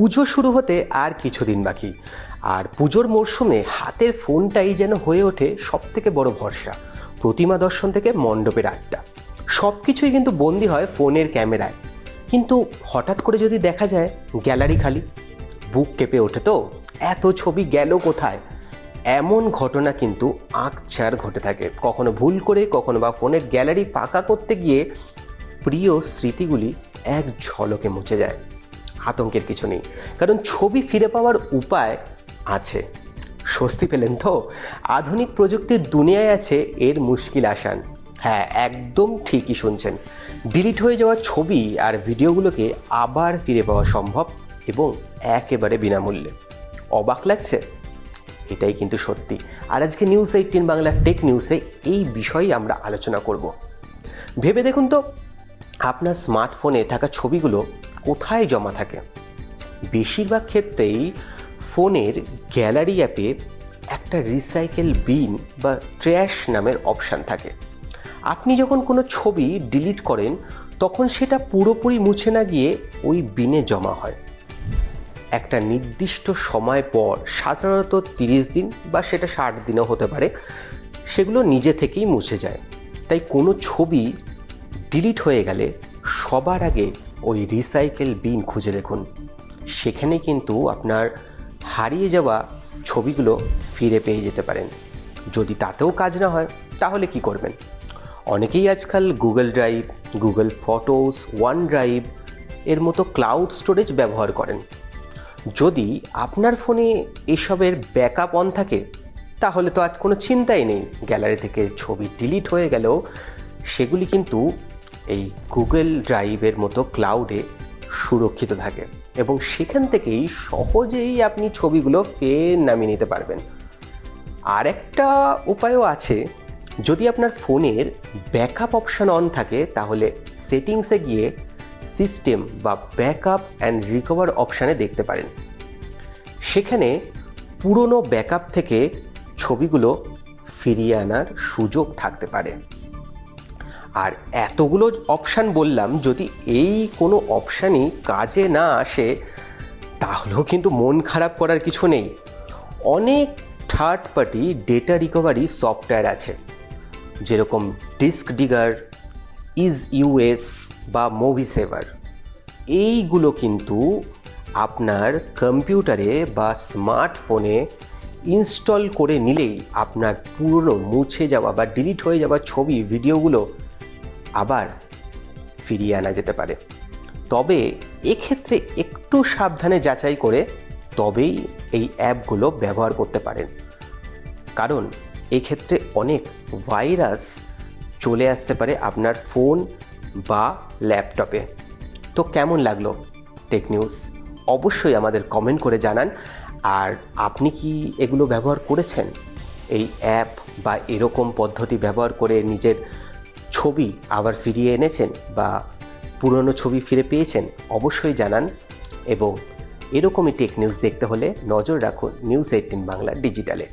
পুজো শুরু হতে আর কিছুদিন বাকি। আর পুজোর মরশুমে হাতের ফোনটাই যেন হয়ে ওঠে সব থেকে বড় ভরসা, প্রতিমা দর্শন থেকে মণ্ডপের আড্ডা। সব কিছুই কিন্তু বন্দি হয় ফোনের ক্যামেরায়। কিন্তু হঠাৎ করে যদি দেখা যায় গ্যালারি খালি, বুক কেঁপে ওঠে তো? এত ছবি গেল কোথায়? এমন ঘটনা কিন্তু আঁকচার ঘটে থাকে। কখনো ভুল করে, কখনো বা ফোনের গ্যালারি ফাঁকা করতে গিয়ে প্রিয় স্মৃতিগুলি এক ঝলকে মুছে যায়। আতঙ্কের কিছু নেই। কারণ ছবি ফিরে পাওয়ার উপায় আছে। স্বস্তি পেলেন তো? আধুনিক প্রযুক্তির দুনিয়ায় আছে এর মুশকিল আসান। হ্যাঁ একদম ঠিকই শুনছেন। ডিলিট হয়ে যাওয়া ছবি আর ভিডিওগুলোকে আবার ফিরে পাওয়া সম্ভব এবং একেবারে বিনামূল্যে। অবাক লাগছে? এটাই কিন্তু সত্যি। আর আজকে নিউজ এইটিন বাংলা টেক নিউজে এই বিষয়েই আমরা আলোচনা করব। ভেবে দেখুন তো, আপনার স্মার্টফোনে থাকা ছবিগুলো কোথায় জমা থাকে? বেশিরভাগ ক্ষেত্রেই ফোনের গ্যালারি অ্যাপে একটা রিসাইকেল বিন বা ট্র্যাশ নামের অপশান থাকে। আপনি যখন কোনো ছবি ডিলিট করেন, তখন সেটা পুরোপুরি মুছে না গিয়ে ওই বিনে জমা হয়। একটা নির্দিষ্ট সময় পর, সাধারণত তিরিশ দিন বা সেটা ষাট দিনও হতে পারে, সেগুলো নিজে থেকেই মুছে যায়। তাই কোনো ছবি ডিলিট হয়ে গেলে সবার আগে ওই রিসাইকেল বিন খুঁজে দেখুন। সেখানে কিন্তু আপনার হারিয়ে যাওয়া ছবিগুলো ফিরে পেয়ে যেতে পারেন। যদি তাতেও কাজ না হয়, তাহলে কি করবেন? অনেকেই আজকাল Google Drive Google Photos OneDrive এর মতো ক্লাউড স্টোরেজ ব্যবহার করেন। যদি আপনার ফোনে এসবের ব্যাকআপ অন থাকে, তাহলে তো আজ কোনো চিন্তাই নেই। গ্যালারি থেকে ছবি ডিলিট হয়ে গেলেও সেগুলি কিন্তু এই গুগল ড্রাইভের মতো ক্লাউডে সুরক্ষিত থাকে এবং সেখান থেকেই সহজেই আপনি ছবিগুলো ফের নামিয়ে নিতে পারবেন। আর একটা উপায়ও আছে, যদি আপনার ফোনের ব্যাকআপ অপশান অন থাকে, তাহলে সেটিংসে গিয়ে সিস্টেম বা ব্যাকআপ অ্যান্ড রিকভার অপশানে দেখতে পারেন। সেখানে পুরনো ব্যাকআপ থেকে ছবিগুলো ফিরিয়ে আনার সুযোগ থাকতে পারে। আর এতগুলো অপশান বললাম, যদি এই কোনো অপশানই কাজে না আসে, তাহলেও কিন্তু মন খারাপ করার কিছু নেই। অনেক third party data recovery software আছে। যেরকম ডিস্ক ডিগার ইজ ইউএস বা মুভি সেভার এইগুলো কিন্তু আপনার কম্পিউটারে বা স্মার্টফোনে ইনস্টল করে নিলেই আপনার পুরনো মুছে যাওয়া বা ডিলিট হয়ে যাওয়া ছবি ভিডিওগুলো আবার ফিরিয়ে আনা যেতে পারে। তবে এক্ষেত্রে একটু সাবধানে যাচাই করে তবেই এই অ্যাপগুলো ব্যবহার করতে পারেন। কারণ এক্ষেত্রে অনেক ভাইরাস চলে আসতে পারে আপনার ফোন বা ল্যাপটপে। তো কেমন লাগল টেক নিউজ? অবশ্যই আমাদের কমেন্ট করে জানান। আর আপনি কি এগুলো ব্যবহার করেছেন? এই অ্যাপ বা এরকম পদ্ধতি ব্যবহার করে নিজের ছবি আবার ফিরিয়ে এনেছেন বা পুরনো ছবি ফিরে পেয়েছেন, অবশ্যই জানান এবং এরকমই টেক নিউজ দেখতে হলে নজর রাখুন নিউজ এইটিন বাংলা ডিজিটালে